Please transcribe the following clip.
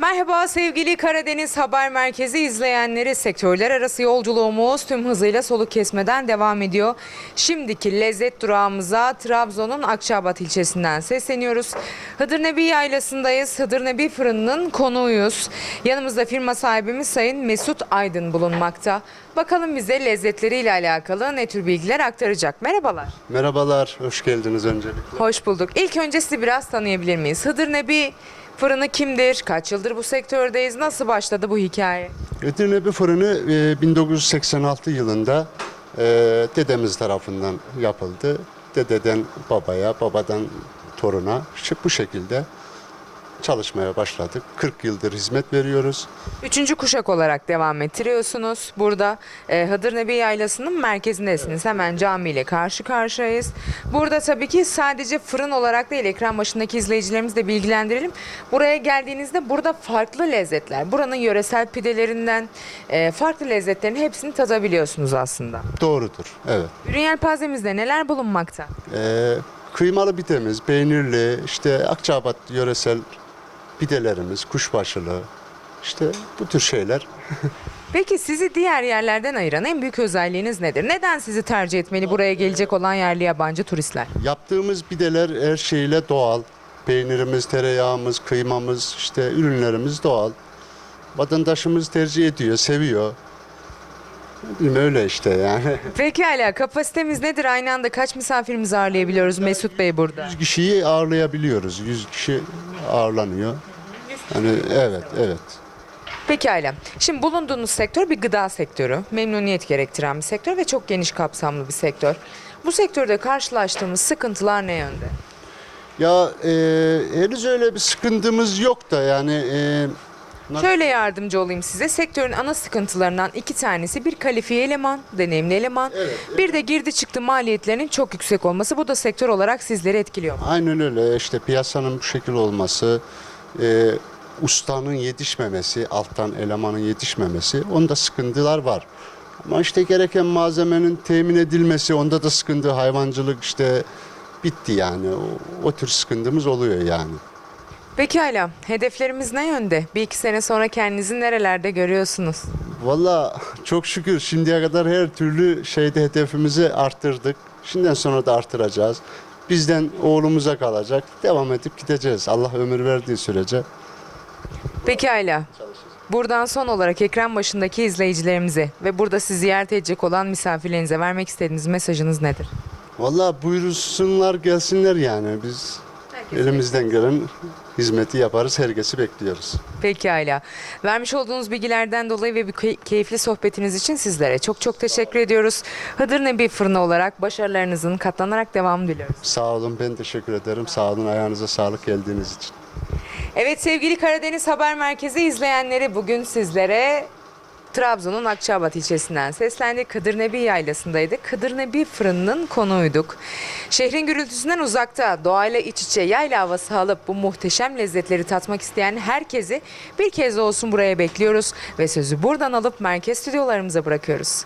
Merhaba sevgili Karadeniz Haber Merkezi izleyenleri. Sektörler arası yolculuğumuz tüm hızıyla soluk kesmeden devam ediyor. Şimdiki lezzet durağımıza Trabzon'un Akçabat ilçesinden sesleniyoruz. Hıdır Nebi Yaylası'ndayız. Hıdır Nebi Fırını'nın konuğuyuz. Yanımızda firma sahibimiz Sayın Mesut Aydın bulunmakta. Bakalım bize lezzetleriyle alakalı ne tür bilgiler aktaracak. Merhabalar. Merhabalar, hoş geldiniz öncelikle. Hoş bulduk. İlk önce sizi biraz tanıyabilir miyiz? Hıdır Nebi Fırını kimdir? Kaç yıldır bu sektördeyiz? Nasıl başladı bu hikaye? Edirne fırını e, 1986 yılında e, dedemiz tarafından yapıldı. Dededen babaya, babadan toruna bu şekilde çalışmaya başladık. 40 yıldır hizmet veriyoruz. Üçüncü kuşak olarak devam ettiriyorsunuz. Burada e, Hıdır Nebi Yaylası'nın merkezindesiniz. Hemen camiyle karşı karşıyayız. Burada tabii ki sadece fırın olarak değil, ekran başındaki izleyicilerimizi de bilgilendirelim. Buraya geldiğinizde burada farklı lezzetler, buranın yöresel pidelerinden e, farklı lezzetlerin hepsini tadabiliyorsunuz aslında. Doğrudur, evet. Ürün yelpazemizde neler bulunmakta? E, kıymalı pidemiz, peynirli, işte Akçabat yöresel pidelerimiz, kuşbaşılı, işte bu tür şeyler. Peki sizi diğer yerlerden ayıran en büyük özelliğiniz nedir? Neden sizi tercih etmeli buraya gelecek olan yerli yabancı turistler? Yaptığımız pideler her şeyle doğal. Peynirimiz, tereyağımız, kıymamız, işte ürünlerimiz doğal. Vatandaşımız tercih ediyor, seviyor. Bileyim öyle işte yani. Peki hala kapasitemiz nedir? Aynı anda kaç misafirimizi ağırlayabiliyoruz Mesut Bey burada? 100 kişiyi ağırlayabiliyoruz. 100 kişi ağırlanıyor. Yani evet, evet. Pekala. Şimdi bulunduğunuz sektör bir gıda sektörü. Memnuniyet gerektiren bir sektör ve çok geniş kapsamlı bir sektör. Bu sektörde karşılaştığımız sıkıntılar ne yönde? Ya e, henüz öyle bir sıkıntımız yok da yani e? Şöyle yardımcı olayım size. Sektörün ana sıkıntılarından iki tanesi bir kalifiye eleman, deneyimli eleman. Bir de girdi çıktı maliyetlerinin çok yüksek olması. Bu da sektör olarak sizleri etkiliyor. Aynen öyle işte piyasanın bu şekil olması, e, ustanın yetişmemesi, alttan elemanın yetişmemesi onda sıkıntılar var. Ama işte gereken malzemenin temin edilmesi onda da sıkıntı hayvancılık işte bitti yani o, o tür sıkıntımız oluyor yani. Pekala. Hedeflerimiz ne yönde? Bir iki sene sonra kendinizi nerelerde görüyorsunuz? Valla çok şükür şimdiye kadar her türlü şeyde hedefimizi arttırdık. Şimdiden sonra da arttıracağız. Bizden oğlumuza kalacak. Devam edip gideceğiz. Allah ömür verdiği sürece. Pekala. Buradan son olarak ekran başındaki izleyicilerimize ve burada sizi ziyaret edecek olan misafirlerinize vermek istediğiniz mesajınız nedir? Valla buyursunlar gelsinler yani biz elimizden gelen hizmeti yaparız herkesi bekliyoruz. Pekala. Vermiş olduğunuz bilgilerden dolayı ve key- keyifli sohbetiniz için sizlere çok çok teşekkür ediyoruz. Hıdır Nebi Fırını olarak başarılarınızın katlanarak devamını diliyoruz. Sağ olun ben teşekkür ederim. Sağ olun ayağınıza sağlık geldiğiniz için. Evet sevgili Karadeniz Haber Merkezi izleyenleri bugün sizlere Trabzon'un Akçabat ilçesinden seslendik. Kıdır Nebi Yaylası'ndaydık. Kıdır Nebi fırınının konuğuyduk. Şehrin gürültüsünden uzakta doğayla iç içe yayla havası alıp bu muhteşem lezzetleri tatmak isteyen herkesi bir kez olsun buraya bekliyoruz ve sözü buradan alıp merkez stüdyolarımıza bırakıyoruz.